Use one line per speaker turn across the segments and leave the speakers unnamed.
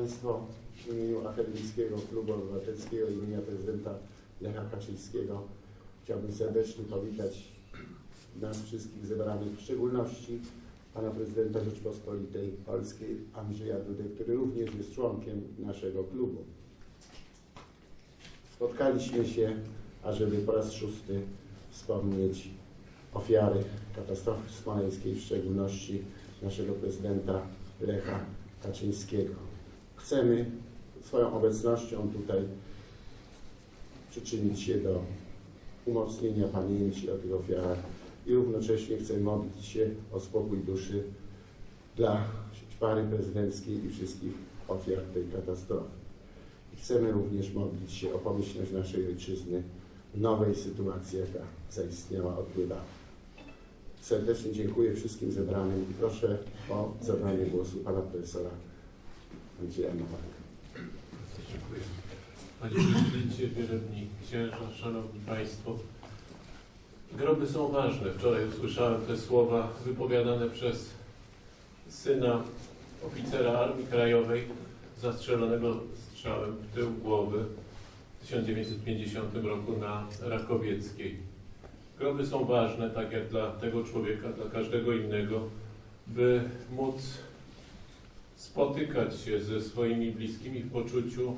Państwo, w imieniu Akademickiego Klubu Obywatelskiego imienia prezydenta Lecha Kaczyńskiego chciałbym serdecznie powitać nas wszystkich zebranych, w szczególności Pana Prezydenta Rzeczpospolitej Polskiej Andrzeja Dudy, który również jest członkiem naszego klubu. Spotkaliśmy się, ażeby po raz szósty wspomnieć ofiary katastrofy smoleńskiej, w szczególności naszego prezydenta Lecha Kaczyńskiego. Chcemy swoją obecnością tutaj przyczynić się do umocnienia pamięci o tych ofiarach i równocześnie chcemy modlić się o spokój duszy dla pary prezydenckiej i wszystkich ofiar tej katastrofy. I chcemy również modlić się o pomyślność naszej ojczyzny w nowej sytuacji, jaka zaistniała od niedawna. Serdecznie dziękuję wszystkim zebranym i proszę o zabranie głosu pana profesora Andrzeja Nowaka.
Dziękuję. Panie Prezydencie, wielebni księża, Szanowni Państwo. Groby są ważne. Wczoraj usłyszałem te słowa wypowiadane przez syna oficera Armii Krajowej zastrzelonego strzałem w tył głowy w 1950 roku na Rakowieckiej. Groby są ważne, tak jak dla tego człowieka, dla każdego innego, by móc spotykać się ze swoimi bliskimi w poczuciu,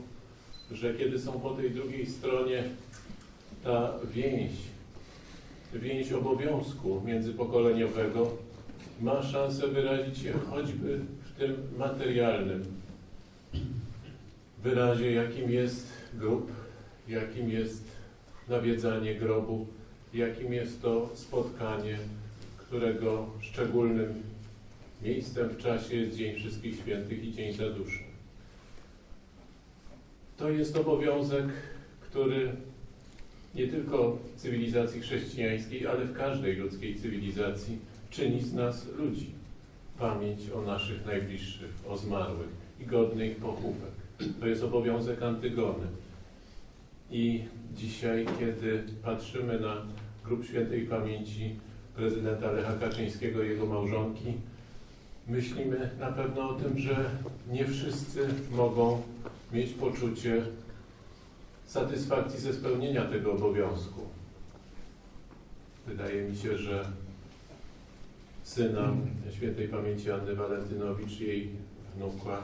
że kiedy są po tej drugiej stronie, ta więź, więź obowiązku międzypokoleniowego ma szansę wyrazić się choćby w tym materialnym. Wyrazie, jakim jest grób, jakim jest nawiedzanie grobu, jakim jest to spotkanie, którego szczególnym miejscem w czasie jest Dzień Wszystkich Świętych i Dzień Zaduszny. To jest obowiązek, który nie tylko w cywilizacji chrześcijańskiej, ale w każdej ludzkiej cywilizacji czyni z nas ludzi. Pamięć o naszych najbliższych, o zmarłych i godny ich pochówek. To jest obowiązek Antygony. I dzisiaj, kiedy patrzymy na grób świętej pamięci prezydenta Lecha Kaczyńskiego i jego małżonki, myślimy na pewno o tym, że nie wszyscy mogą mieć poczucie satysfakcji ze spełnienia tego obowiązku. Wydaje mi się, że syna świętej pamięci Anny Walentynowicz, jej wnuka,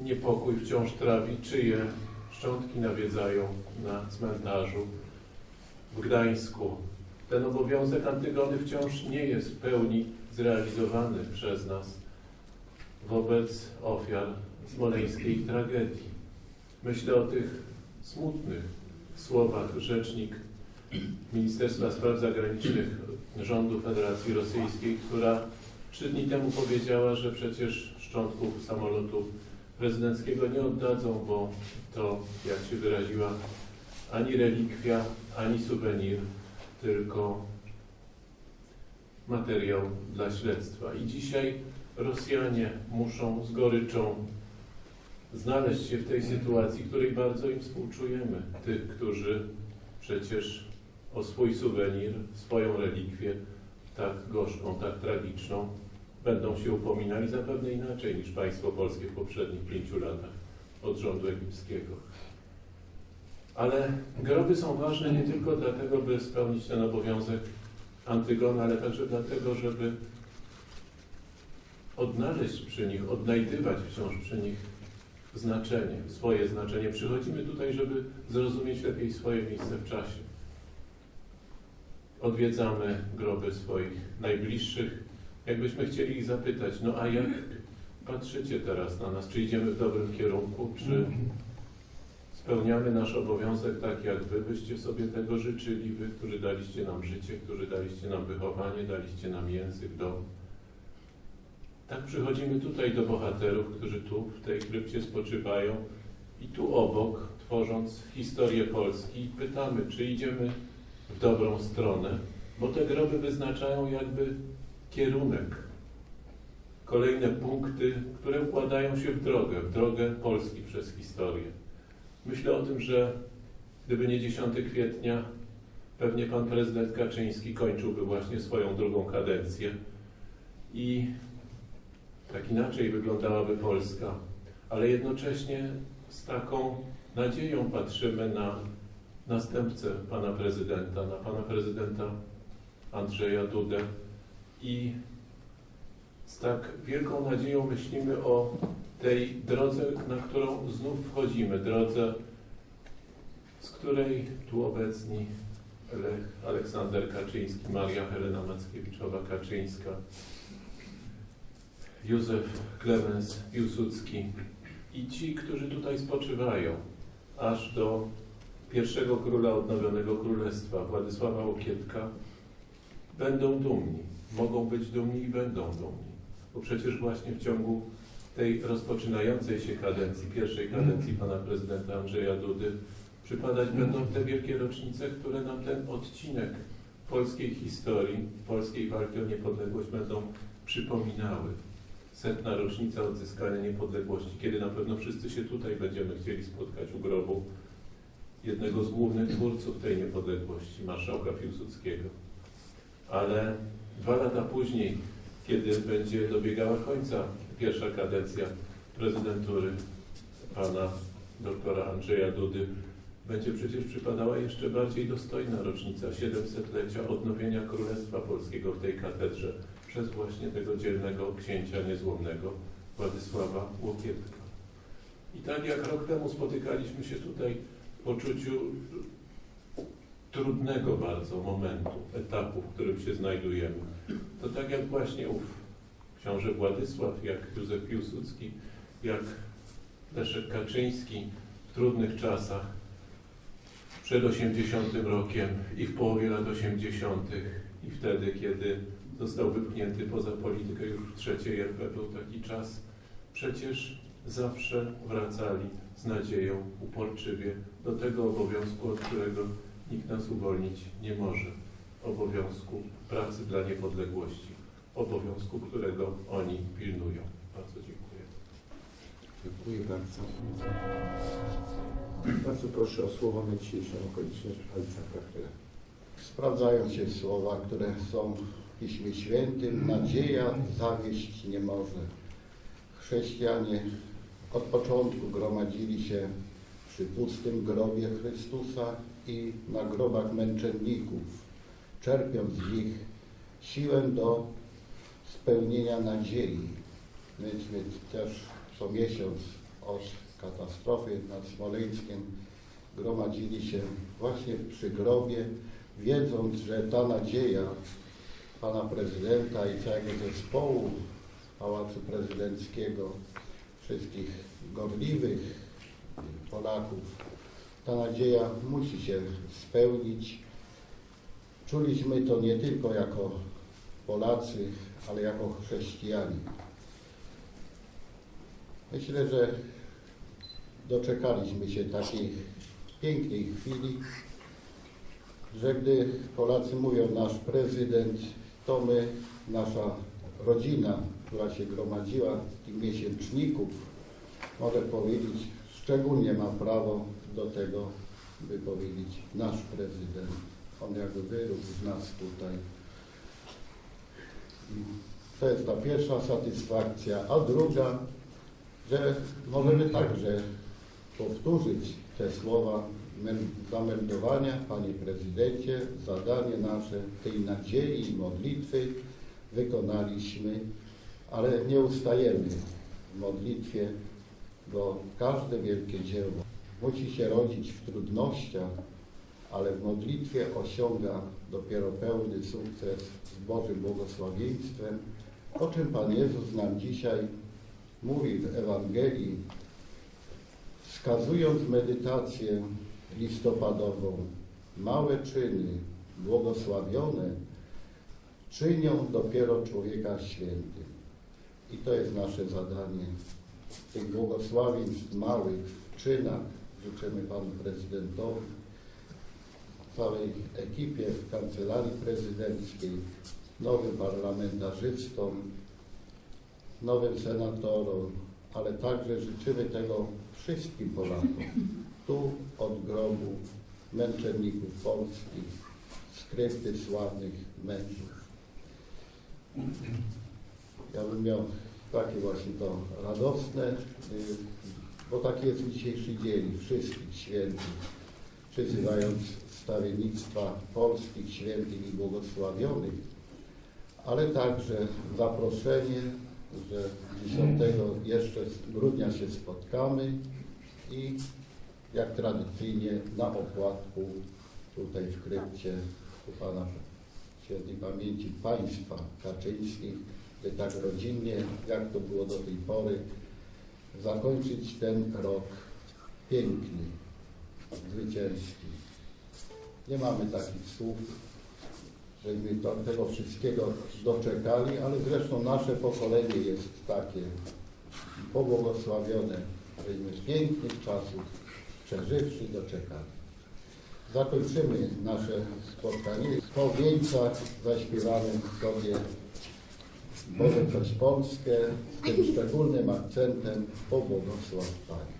niepokój wciąż trawi, czyje szczątki nawiedzają na cmentarzu w Gdańsku. Ten obowiązek Antygony wciąż nie jest w pełni zrealizowany przez nas wobec ofiar smoleńskiej tragedii. Myślę o tych smutnych słowach rzecznik Ministerstwa Spraw Zagranicznych rządu Federacji Rosyjskiej, która trzy dni temu powiedziała, że przecież szczątków samolotu prezydenckiego nie oddadzą, bo to, jak się wyraziła, ani relikwia, ani suwenir, tylko materiał dla śledztwa. I dzisiaj Rosjanie muszą z goryczą znaleźć się w tej sytuacji, której bardzo im współczujemy. Tych, którzy przecież o swój suwenir, swoją relikwię, tak gorzką, tak tragiczną, będą się upominali zapewne inaczej niż państwo polskie w poprzednich pięciu latach od rządu egipskiego. Ale groby są ważne nie tylko dlatego, by spełnić ten obowiązek Antygona, ale także dlatego, żeby odnaleźć przy nich, odnajdywać wciąż przy nich znaczenie, swoje znaczenie. Przychodzimy tutaj, żeby zrozumieć lepiej swoje miejsce w czasie. Odwiedzamy groby swoich najbliższych. Jakbyśmy chcieli ich zapytać, no a jak patrzycie teraz na nas? Czy idziemy w dobrym kierunku? Czy spełniamy nasz obowiązek tak, jak wy byście sobie tego życzyli? Wy, którzy daliście nam życie, którzy daliście nam wychowanie, daliście nam język, dom. Tak przychodzimy tutaj do bohaterów, którzy tu w tej krypcie spoczywają i tu obok, tworząc historię Polski, pytamy, czy idziemy w dobrą stronę, bo te groby wyznaczają jakby kierunek, kolejne punkty, które układają się w drogę, w drogę Polski przez historię. Myślę o tym, że gdyby nie 10 kwietnia, pewnie pan prezydent Kaczyński kończyłby właśnie swoją drugą kadencję i tak inaczej wyglądałaby Polska. ale jednocześnie z taką nadzieją patrzymy na następcę pana prezydenta, na pana prezydenta Andrzeja Dudę i z tak wielką nadzieją myślimy o tej drodze, na którą znów wchodzimy, drodze, z której tu obecni Lech Aleksander Kaczyński, Maria Helena Mackiewiczowa-Kaczyńska, Józef Klemens Piłsudski i ci, którzy tutaj spoczywają, aż do pierwszego króla odnowionego królestwa, Władysława Łokietka, będą dumni, mogą być dumni i będą dumni. Bo przecież właśnie w ciągu tej rozpoczynającej się kadencji, pierwszej kadencji pana prezydenta Andrzeja Dudy, przypadać będą te wielkie rocznice, które nam ten odcinek polskiej historii, polskiej walki o niepodległość będą przypominały. Setna rocznica odzyskania niepodległości, kiedy na pewno wszyscy się tutaj będziemy chcieli spotkać u grobu jednego z głównych twórców tej niepodległości, marszałka Piłsudskiego. Ale dwa lata później, kiedy będzie dobiegała końca pierwsza kadencja prezydentury pana doktora Andrzeja Dudy, będzie przecież przypadała jeszcze bardziej dostojna rocznica 700-lecia odnowienia Królestwa Polskiego w tej katedrze przez właśnie tego dzielnego księcia niezłomnego Władysława Łokietka. I tak jak rok temu spotykaliśmy się tutaj w poczuciu trudnego bardzo momentu, etapu, w którym się znajdujemy, to tak jak właśnie ów książę Władysław, jak Józef Piłsudski, jak Leszek Kaczyński w trudnych czasach przed 80 rokiem i w połowie lat 80. i wtedy, kiedy został wypchnięty poza politykę już w trzeciej RP, był taki czas, przecież zawsze wracali z nadzieją uporczywie do tego obowiązku, od którego nikt nas uwolnić nie może. Obowiązku pracy dla niepodległości. Obowiązku, którego oni pilnują. Bardzo dziękuję.
Dziękuję bardzo. Bardzo proszę o słowo na dzisiejszą okoliczność ojca.
Sprawdzają się słowa, które są w Piśmie Świętym. Nadzieja zawieść nie może. Chrześcijanie od początku gromadzili się przy pustym grobie Chrystusa i na grobach męczenników, czerpiąc z nich siłę do spełnienia nadziei. Myśmy też co miesiąc od katastrofy nad Smoleńskiem gromadzili się właśnie przy grobie, wiedząc, że ta nadzieja pana prezydenta i całego zespołu Pałacu Prezydenckiego, wszystkich gorliwych Polaków, ta nadzieja musi się spełnić. Czuliśmy to nie tylko jako Polacy, ale jako chrześcijanie. Myślę, że doczekaliśmy się takiej pięknej chwili, że gdy Polacy mówią nasz prezydent, to my, nasza rodzina, która się gromadziła z tych miesięczników, może powiedzieć, szczególnie ma prawo do tego, by powiedzieć nasz prezydent. On jakby wyrósł z nas tutaj. To jest ta pierwsza satysfakcja, a druga, że możemy także powtórzyć te słowa zameldowania, Panie Prezydencie, zadanie nasze tej nadziei i modlitwy wykonaliśmy, ale nie ustajemy w modlitwie, bo każde wielkie dzieło musi się rodzić w trudnościach, ale w modlitwie osiąga dopiero pełny sukces z Bożym błogosławieństwem, o czym Pan Jezus nam dzisiaj mówi w Ewangelii, wskazując medytację listopadową, małe czyny błogosławione czynią dopiero człowieka świętym. I to jest nasze zadanie. Tych błogosławieństw małych czynach życzymy Panu Prezydentowi, całej ekipie w Kancelarii Prezydenckiej, nowym parlamentarzystom, nowym senatorom, ale także życzymy tego wszystkim Polakom, tu od grobu męczenników polskich, skrypty sławnych mężów. Ja bym miał takie właśnie to radosne, y, bo taki jest dzisiejszy dzień. Wszystkich świętych, przyzywając stawiennictwa polskich świętych i błogosławionych, ale także zaproszenie, że 10 jeszcze grudnia się spotkamy i jak tradycyjnie na opłatku tutaj w krypcie u Pana Świętej Pamięci Państwa Kaczyńskich, tak rodzinnie, jak to było do tej pory, zakończyć ten rok piękny, zwycięski. Nie mamy takich słów, żeśmy do tego wszystkiego doczekali, ale zresztą nasze pokolenie jest takie pobłogosławione, żeśmy pięknych czasów przeżywszy doczekali. Zakończymy nasze spotkanie. Po wieńcach zaśpiewamy sobie Boże przez Polskę z tym szczególnym akcentem pobłogosław Panie.